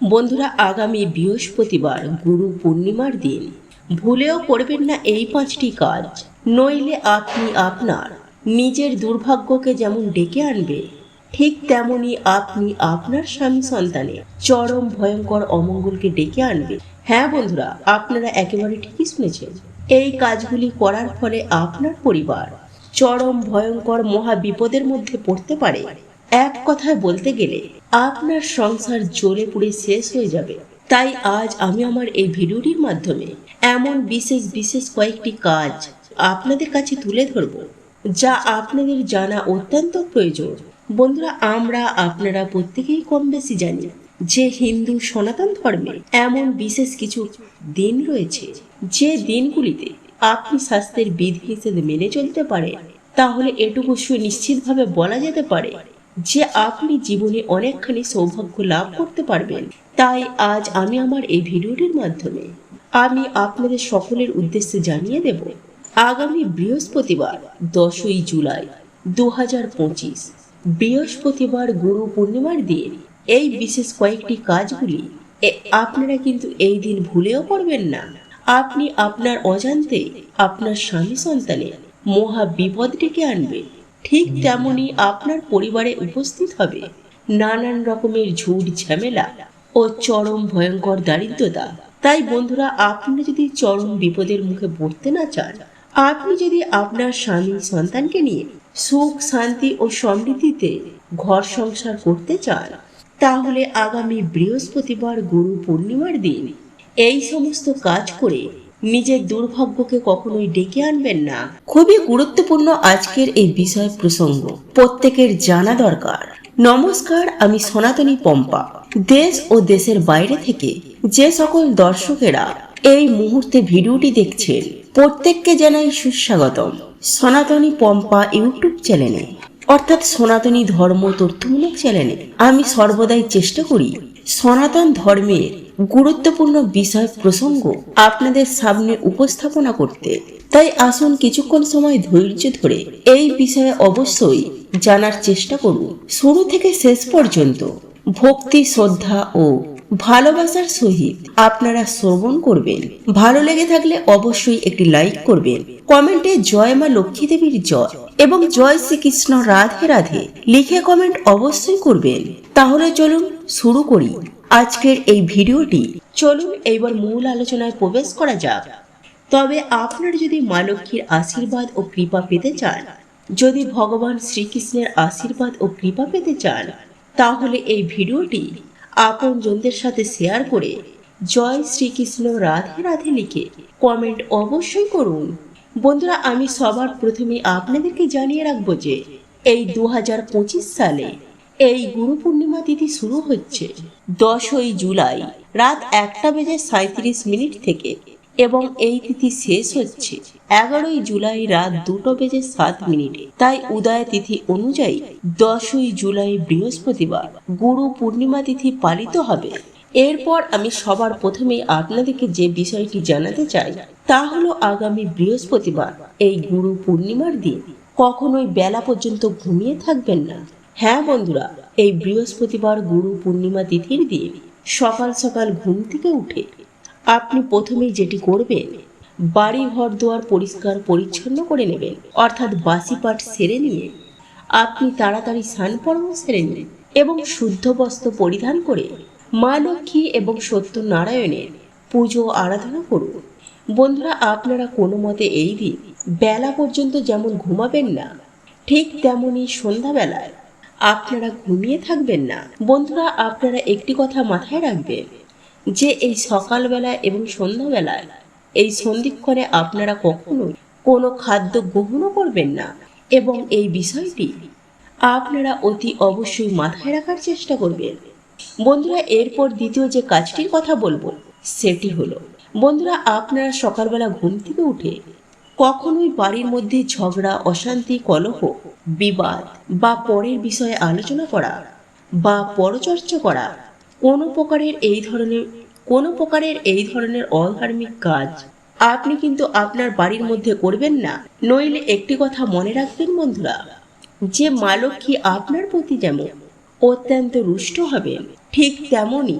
বন্ধুরা, আগামী বৃহস্পতিবার গুরু পূর্ণিমার দিন। ভুলেও করবেন না এই পাঁচটি কাজ। নইলে আপনি আপনার নিজের দুর্ভাগ্যকে যেমন ডেকে আনবে, ঠিক তেমনি আপনি আপনার স্বামী সন্তানে চরম ভয়ঙ্কর অমঙ্গলকে ডেকে আনবে। হ্যাঁ বন্ধুরা, আপনারা একেবারে ঠিকই শুনেছেন। এই কাজগুলি করার ফলে আপনার পরিবার চরম ভয়ঙ্কর মহা বিপদের মধ্যে পড়তে পারে। এক কথায় বলতে গেলে, আপনার সংসার জোরে পুড়ে শেষ হয়ে যাবে। তাই আজ আমি আমার এই ভিডিওটির মাধ্যমে এমন বিশেষ বিশেষ কয়েকটি কাজ আপনাদের কাছে তুলে ধরব, যা আপনাদের জানা অত্যন্ত প্রয়োজন। বন্ধুরা, আমরা আপনারা প্রত্যেকেই কম বেশি জানি যে হিন্দু সনাতন ধর্মে এমন বিশেষ কিছু দিন রয়েছে। যে দিনগুলিতে আপনি স্বাস্থ্যের বিধি নিষেধ মেনে চলতে পারেন, তাহলে এটুকু সুনিশ্চিতভাবে বলা যেতে পারে যে আপনি জীবনে অনেকখানি সৌভাগ্য লাভ করতে পারবেন, তাই আজ আমি আমার এই ভিডিওটির মাধ্যমে আমি আপনাদের সকলের উদ্দেশ্যে জানিয়ে দেব, আগামী বৃহস্পতিবার, দশই জুলাই দু হাজার পঁচিশ, বৃহস্পতিবার গুরু পূর্ণিমার দিন। এই বিশেষ কয়েকটি কাজগুলি আপনারা কিন্তু এই দিন ভুলেও করবেন না। আপনি আপনার অজান্তে আপনার স্বামী সন্তানের মহা বিপদ ডেকে আনবে ঠিক তেমনি আপনার পরিবারে উপস্থিত হবে নানান রকমের ঝুট ঝামেলা ও চরম ভয়ঙ্কর দারিদ্রতা। তাই বন্ধুরা, আপনি যদি চরম বিপদের মুখে পড়তে না চান, আপনি যদি আপনার স্বামী সন্তানকে নিয়ে সুখ, শান্তি ও সমৃদ্ধিতে ঘর সংসার করতে চান, তাহলে আগামী বৃহস্পতিবার গুরু পূর্ণিমার দিন এই সমস্ত কাজ করে নিজের দুর্ভাগ্যকে কখনোই ডেকে আনবেন না। খুবই গুরুত্বপূর্ণ আজকের এই বিষয় প্রসঙ্গ। প্রত্যেকের জানা দরকার। নমস্কার, আমি সনাতনী পম্পা। দেশ ও দেশের বাইরে থেকে যে সকল দর্শকেরা এই মুহূর্তে ভিডিওটি দেখছেন, প্রত্যেককে জানাই সুস্বাগতম। সনাতনী পম্পা ইউটিউব চ্যানেলে, অর্থাৎ সনাতনী ধর্ম তথ্যমূলক চ্যানেলে, আমি সর্বদাই চেষ্টা করি সনাতন ধর্মের গুরুত্বপূর্ণ বিষয় প্রসঙ্গ আপনাদের সামনে উপস্থাপনা করতে। তাই আসুন কিছুক্ষণ সময় ধৈর্য ধরে এই বিষয়ে অবশ্যই জানার চেষ্টা করুন। শুরু থেকে শেষ পর্যন্ত ভক্তি, শ্রদ্ধা ও ভালোবাসার সহিত আপনারা শ্রবণ করবেন। ভালো লেগে থাকলে অবশ্যই একটি লাইক করবেন। কমেন্টে জয় মা লক্ষ্মী দেবীর জয় এবং জয় শ্রীকৃষ্ণ রাধে রাধে লিখে কমেন্ট অবশ্যই করবেন। তাহলে চলুন শুরু করি। আজকের এই ভিডিওটি চলুন এইবার মূল আলোচনায় প্রবেশ করা যাক। তবে আপনার যদি মা লক্ষ্মীর আশীর্বাদ ও কৃপা পেতে চান, যদি ভগবান শ্রীকৃষ্ণের আশীর্বাদ ও কৃপা পেতে চান, তাহলে এই ভিডিওটি আপনজনদের সাথে শেয়ার করে জয় শ্রীকৃষ্ণ রাধে রাধে লিখে কমেন্ট অবশ্যই করুন। বন্ধুরা, আমি সবার প্রথমে আপনাদেরকে জানিয়ে রাখব যে এই দু হাজার পঁচিশ সালে এই গুরু পূর্ণিমা তিথি শুরু হচ্ছে। দশই জুলাই রাত একটা বেজে সাঁত্রিশ মিনিট থেকে এবং এই তিথি শেষ হচ্ছে। এগারোই জুলাই রাত দুটো বেজে সাত মিনিটে। তাই উদয় তিথি অনুযায়ী দশই জুলাই বৃহস্পতিবার গুরু পূর্ণিমা তিথি পালিত হবে। এরপর আমি সবার প্রথমে আপনাদেরকে যে বিষয়টি জানাতে চাই, তা হলো আগামী বৃহস্পতিবার, এই গুরু পূর্ণিমার দিন। কখনোই বেলা পর্যন্ত ঘুমিয়ে থাকবেন না। হ্যাঁ বন্ধুরা এই বৃহস্পতিবার গুরু পূর্ণিমা তিথির দিন সকাল সকাল ঘুম থেকে উঠে আপনি প্রথমেই যেটি করবেন, বাড়ি ঘর দুয়ার পরিষ্কার পরিচ্ছন্ন করে নেবেন, অর্থাৎ বাসি পাঠ সেরে নিয়ে আপনি তাড়াতাড়ি স্নান পর্ব সেরে নিন এবং শুদ্ধ বস্ত্র পরিধান করে মা লক্ষ্মী এবং সত্যনারায়ণের পুজো আরাধনা করুন। বন্ধুরা, আপনারা কোনো মতে এই দিন বেলা পর্যন্ত যেমন ঘুমাবেন না, ঠিক তেমনই সন্ধ্যাবেলায় আপনারা ঘুমিয়ে থাকবেন না। বন্ধুরা, আপনারা একটি কথা মাথায় রাখবেন, যে এই সকালবেলা এবং সন্ধ্যাবেলায়, এই সন্ধিক্ষণে আপনারা কখনোই কোনো খাদ্য গ্রহণও করবেন না এবং এই বিষয়টি আপনারা অতি অবশ্যই মাথায় রাখার চেষ্টা করবেন। বন্ধুরা, এরপর দ্বিতীয় যে কাজটির কথা বলব, সেটি হলো, বন্ধুরা, আপনারা সকালবেলা ঘুম থেকে উঠে কখনোই বাড়ির মধ্যে ঝগড়া, অশান্তি, কলহ, বিবাদ বা পরের বিষয়ে আলোচনা করা বা পরচর্চা করা কোনো প্রকারের এই ধরনের, কোনো প্রকারের এই ধরনের অধার্মিক কাজ আপনি কিন্তু আপনার বাড়ির মধ্যে করবেন না। নইলে একটি কথা মনে রাখবেন বন্ধুরা, যে মা আপনার প্রতি যেমন অত্যন্ত রুষ্ট হবেন, ঠিক তেমনই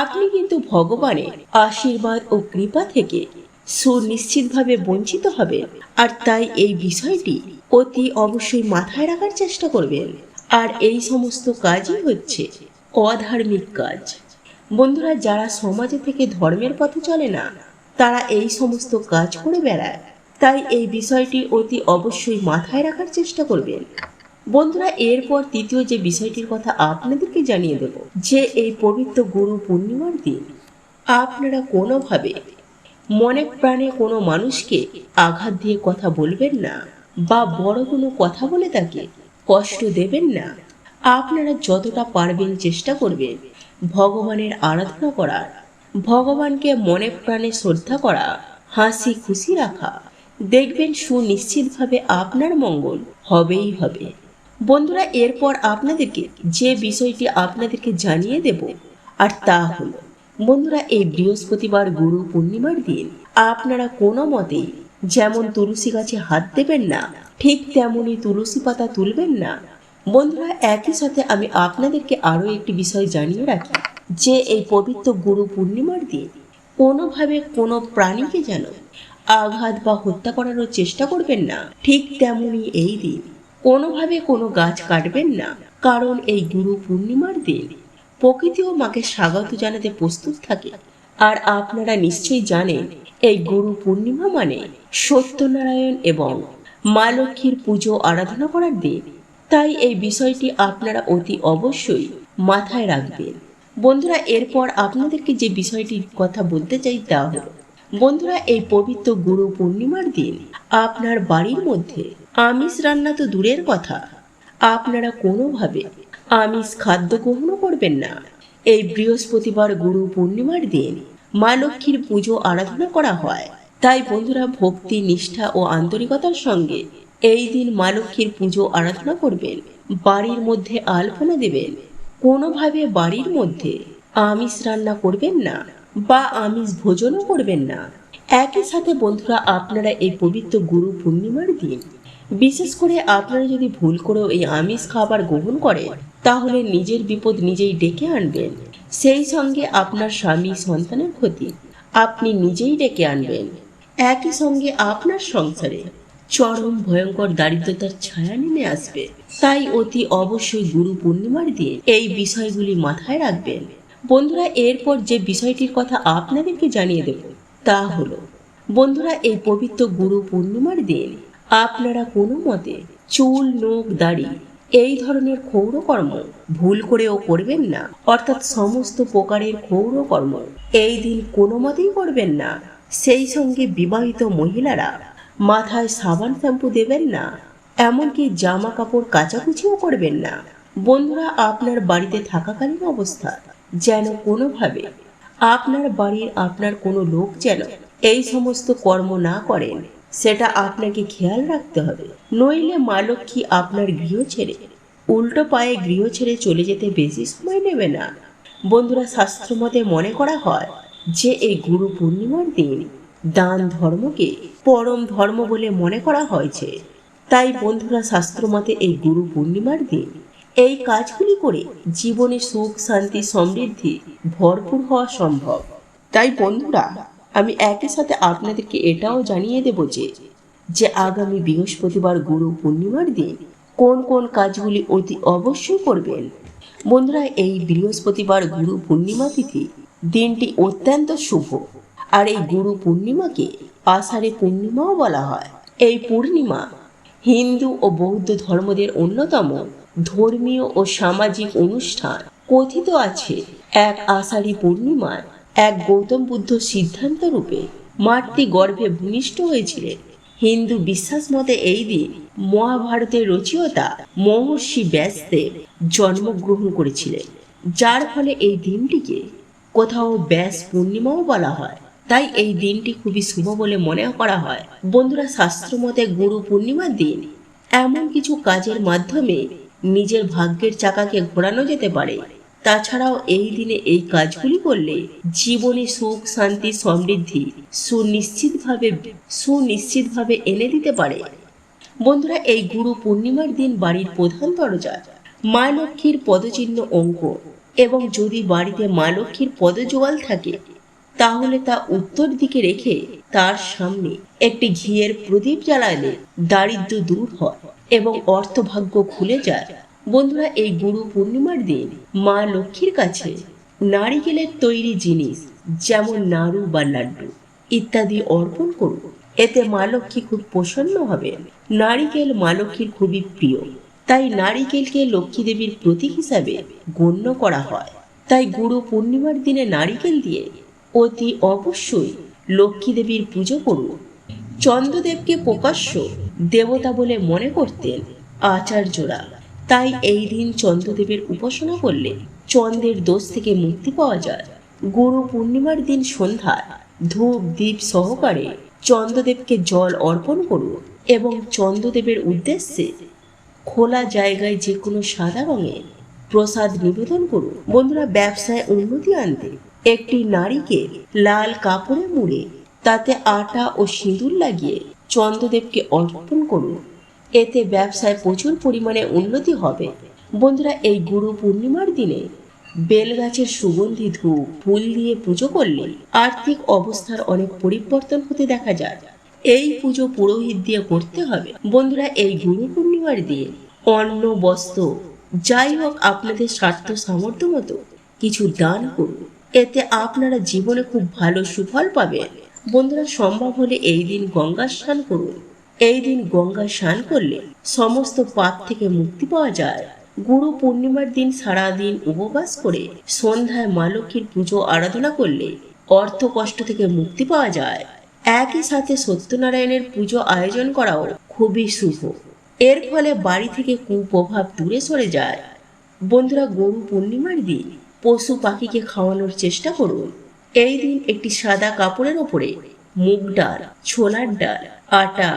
আপনি কিন্তু ভগবানের আশীর্বাদ ও কৃপা থেকে সুনিশ্চিতভাবে বঞ্চিত হবে। আর তাই এই বিষয়টি অতি অবশ্যই মাথায় রাখার চেষ্টা করবেন আর এই সমস্ত কাজই হচ্ছে অধার্মিক কাজ। বন্ধুরা, যারা সমাজে থেকে ধর্মের পথে চলে না, তারা এই সমস্ত কাজ করে বেড়ায়। তাই এই বিষয়টি অতি অবশ্যই মাথায় রাখার চেষ্টা করবেন বন্ধুরা, এরপর তৃতীয় যে বিষয়টির কথা আপনাদেরকে জানিয়ে দেব, যে এই পবিত্র গুরু পূর্ণিমার দিন আপনারা কোনোভাবে মনে প্রাণে কোনো মানুষকে আঘাত দিয়ে কথা বলবেন না বা বড় কোনো কথা বলে তাকে কষ্ট দেবেন না। আপনারা যতটা পারবেন চেষ্টা করবেন ভগবানের আরাধনা করার ভগবানকে মনে প্রাণে শ্রদ্ধা করা, হাসি খুশি রাখা। দেখবেন সুনিশ্চিতভাবে আপনার মঙ্গল হবেই হবে। বন্ধুরা, এরপর আপনাদেরকে যে বিষয়টি আপনাদেরকে জানিয়ে দেব, আর তা হলো বন্ধুরা, এই বৃহস্পতিবার গুরু পূর্ণিমার দিন। আপনারা কোনো মতেই যেমন তুলসী গাছে হাত দেবেন না, ঠিক তেমনই তুলসী পাতা তুলবেন না। বন্ধুরা, একই সাথে আমি আপনাদেরকে আরও একটি বিষয় জানিয়ে রাখি, যে এই পবিত্র গুরু পূর্ণিমার দিন কোনোভাবে কোনো প্রাণীকে যেন আঘাত বা হত্যা করানোর চেষ্টা করবেন না। ঠিক তেমনই এই দিন কোনোভাবে কোনো গাছ কাটবেন না, কারণ এই গুরু পূর্ণিমার দিন প্রকৃতিও মাকে স্বাগত জানাতে প্রস্তুত থাকে। আর আপনারা নিশ্চয়ই জানেন, এই গুরু পূর্ণিমা মানে সত্যনারায়ণ এবং মা লক্ষ্মীর পুজো আরাধনা করার দিন। তাই এই বিষয়টি আপনারা অতি অবশ্যই মাথায় রাখবেন। বন্ধুরা, এরপর আপনাদেরকে যে বিষয়টির কথা বলতে চাই তা হলো, বন্ধুরা, এই পবিত্র গুরু পূর্ণিমার দিন আপনার বাড়ির মধ্যে আমিষ রান্না তো দূরের কথা। আপনারা কোনোভাবে আমিষ খাদ্য গ্রহণও করবেন না। এই বৃহস্পতিবার গুরু পূর্ণিমার দিন মা লক্ষ্মীর পুজো আরাধনা করা হয়। তাই বন্ধুরা ভক্তি, নিষ্ঠা ও আন্তরিকতার সঙ্গে এই দিন মা লক্ষ্মীর পুজো আরাধনা করবেন। বাড়ির মধ্যে আলপনা দেবেন। কোনোভাবে বাড়ির মধ্যে আমিষ রান্না করবেন না বা আমিষ ভোজনও করবেন না। একই সাথে বন্ধুরা আপনারা এই পবিত্র গুরু পূর্ণিমার দিন, বিশেষ করে আপনারা যদি ভুল করেও এই আমিষ খাবার গ্রহণ করেন তাহলে নিজের বিপদ নিজেই ডেকে আনবেন। সেই সঙ্গে আপনার স্বামী সন্তানের ক্ষতি আপনি নিজেই ডেকে আনবেন। একই সঙ্গে আপনার সংসারে চরম ভয়ঙ্কর দারিদ্রতার ছায়া নেমে আসবে। তাই অতি অবশ্যই গুরু পূর্ণিমার দিন এই বিষয়গুলি মাথায় রাখবেন। বন্ধুরা, এরপর যে বিষয়টির কথা আপনাদেরকে জানিয়ে দেব, তা হলো, বন্ধুরা, এই পবিত্র গুরু পূর্ণিমার দিন আপনারা কোনো মতে চুল, নোখ, দাড়ি এই ধরনের ক্ষৌরকর্ম ভুল করেও করবেন না। অর্থাৎ সমস্ত প্রকারের ক্ষৌরকর্ম এই দিন কোনো মতেই করবেন না। সেই সঙ্গে বিবাহিত মহিলারা মাথায় সাবান শ্যাম্পু দেবেন না, এমনকি জামা কাপড় কাচাকুচিও করবেন না। বন্ধুরা, আপনার বাড়িতে থাকাকালীন অবস্থা যেন কোনোভাবে আপনার বাড়ির আপনার কোনো লোক যেন এই সমস্ত কর্ম না করেন। সেটা আপনাকে খেয়াল রাখতে হবে। নইলে মা লক্ষ্মী আপনার গৃহ ছেড়ে, উল্টো পায়ে গৃহ ছেড়ে চলে যেতে বেশি সময় নেবে না। বন্ধুরা, শাস্ত্রমতে মনে করা হয় যে, এই গুরু পূর্ণিমার দিন দান ধর্মকে পরম ধর্ম বলে মনে করা হয়েছে তাই বন্ধুরা, শাস্ত্রমতে এই গুরু পূর্ণিমার দিন এই কাজগুলি করে জীবনে সুখ, শান্তি, সমৃদ্ধি ভরপুর হওয়া সম্ভব। তাই বন্ধুরা আমি একই সাথে আপনাদেরকে এটাও জানিয়ে দেব যে যে আগামী বৃহস্পতিবার গুরু পূর্ণিমার দিন কোন কোন কাজগুলি অতি অবশ্যই করবেন। বন্ধুরা, এই বৃহস্পতিবার গুরু পূর্ণিমা তিথি দিনটি অত্যন্ত শুভ। আর এই গুরু পূর্ণিমাকে আষাঢ়ে পূর্ণিমাও বলা হয়। এই পূর্ণিমা হিন্দু ও বৌদ্ধ ধর্মদের অন্যতম ধর্মীয় ও সামাজিক অনুষ্ঠান। কথিত আছে, এক আষাঢ়ী পূর্ণিমায় এক গৌতম বুদ্ধ সিদ্ধান্ত রূপে মাতৃ গর্ভে ভূমিষ্ঠ হয়েছিলেন। হিন্দু বিশ্বাস মতে এই দিন মহাভারতের রচয়িতা মহর্ষি ব্যাসদেব জন্মগ্রহণ করেছিলেন। যার ফলে এই দিনটিকে কোথাও ব্যাস পূর্ণিমাও বলা হয়। তাই এই দিনটি খুবই শুভ বলে মনে করা হয়। বন্ধুরা, শাস্ত্র মতে গুরু পূর্ণিমার দিন এমন কিছু কাজের মাধ্যমে নিজের ভাগ্যের চাকাকে ঘোরানো যেতে পারে। তাছাড়াও এই দিনে এই কাজগুলি করলে জীবনে সুখ, শান্তি, সমৃদ্ধি সুনিশ্চিতভাবে সুনিশ্চিতভাবে এনে দিতে পারে। বন্ধুরা, এই গুরু পূর্ণিমার দিন বাড়ির প্রধান দরজা মা লক্ষ্মীর পদচিহ্ন অঙ্ক এবং যদি বাড়িতে মা লক্ষ্মীর পদজোয়াল থাকে, তাহলে তা উত্তর দিকে রেখে তার সামনে একটি ঘিয়ের প্রদীপ জ্বালালে দারিদ্র দূর হয় এবং অর্থভাগ্য খুলে যায়। বন্ধুরা, এই গুরু পূর্ণিমার দিন মা লক্ষ্মীর কাছে নারিকেলের তৈরি জিনিস, যেমন নাড়ু বা লাড্ডু ইত্যাদি অর্পণ করুন। এতে মা লক্ষ্মী খুব প্রসন্ন হবেন। নারিকেল মা লক্ষ্মীর খুবই প্রিয়। তাই নারিকেলকে লক্ষ্মী দেবীর প্রতীক হিসাবে গণ্য করা হয়। তাই গুরু পূর্ণিমার দিনে নারিকেল দিয়ে অতি অবশ্যই লক্ষ্মী দেবীর পুজো করুন। চন্দ্রদেবকে প্রকাশ্য দেবতা বলে মনে করতেন আচার্যরা। তাই এই দিন চন্দ্রদেবের উপাসনা করলে চন্দ্রের দোষ থেকে মুক্তি পাওয়া যায়। গুরু পূর্ণিমার দিন সন্ধ্যায় ধূপ দ্বীপ সহকারে চন্দ্রদেবকে জল অর্পণ করুন এবং চন্দ্রদেবের উদ্দেশ্যে খোলা জায়গায় যে কোনো সাদা রঙের প্রসাদ নিবেদন করুন বন্ধুরা, ব্যবসায় উন্নতি আনতে একটি নারীকে লাল কাপড়ে মুড়ে তাতে আটা ও সিঁদুর লাগিয়ে চন্দ্রদেবকে অর্পণ করুন এতে ব্যবসায় প্রচুর পরিমাণে উন্নতি হবে। বন্ধুরা, এই গুরু পূর্ণিমার দিনে বেলগাছের সুগন্ধি ধূপ, ফুল দিয়ে পুজো করলে আর্থিক অবস্থার অনেক পরিবর্তন হতে দেখা যায়। এই পুজো পুরোহিত দিয়ে করতে হবে। বন্ধুরা, এই গুরু পূর্ণিমার দিন অন্ন, বস্ত্র, যাই হোক আপনাদের স্বার্থ সামর্থ্য মতো কিছু দান করুন। এতে আপনারা জীবনে খুব ভালো সুফল পাবেন। বন্ধুরা, সম্ভব হলে এই দিন গঙ্গা স্নান করুন। এই দিন গঙ্গা স্নান করলে সমস্ত পাপ থেকে মুক্তি পাওয়া যায়। গুরু পূর্ণিমার দিন সারা দিন উপবাস করে সন্ধ্যায় মা লক্ষ্মীর পুজো, আরাধনা করলে অর্থ কষ্ট থেকে মুক্তি পাওয়া যায়। একই সাথে সত্যনারায়ণের পুজো আয়োজন করাও খুবই শুভ। এর ফলে বাড়ি থেকে কুপ্রভাব দূরে সরে যায়। বন্ধুরা, গরু পূর্ণিমার দিন পশু পাখিকে খাওয়ানোর চেষ্টা করুন। এই দিন একটি সাদা কাপড়ের ওপরে মুগ ডাল, ছোলার ডাল, আটা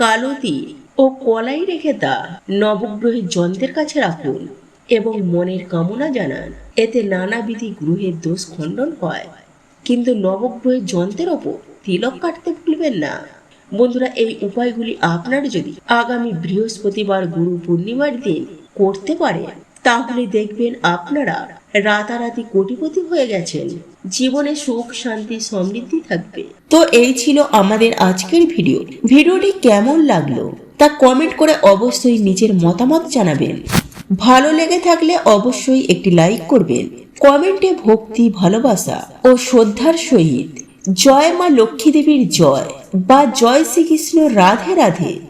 কালো তিল ও কলাই রেখে তা নবগ্রহের যন্ত্রের কাছে রাখুন এবং মনের কামনা জানান। এতে নানাবিধি গ্রহের দোষ খণ্ডন হয়। কিন্তু নবগ্রহের যন্ত্রের ওপর তিলক কাটতে ভুলবেন না। বন্ধুরা, এই উপায়গুলি আপনার যদি আগামী বৃহস্পতিবার গুরু পূর্ণিমার দিন করতে পারেন তাহলে দেখবেন আপনারা রাতারাতি কোটিপতি হয়ে গেছেন। জীবনে সুখ, শান্তি, সমৃদ্ধি থাকবে। তো এই ছিল আমাদের আজকের ভিডিও। ভিডিওটি কেমন লাগল তা কমেন্ট করে অবশ্যই নিজের মতামত জানাবেন। ভালো লেগে থাকলে অবশ্যই একটি লাইক করবেন। কমেন্টে ভক্তি, ভালোবাসা ও শ্রদ্ধার সহিত জয় মা লক্ষ্মী দেবীর জয় বা জয় শ্রীকৃষ্ণ রাধে রাধে।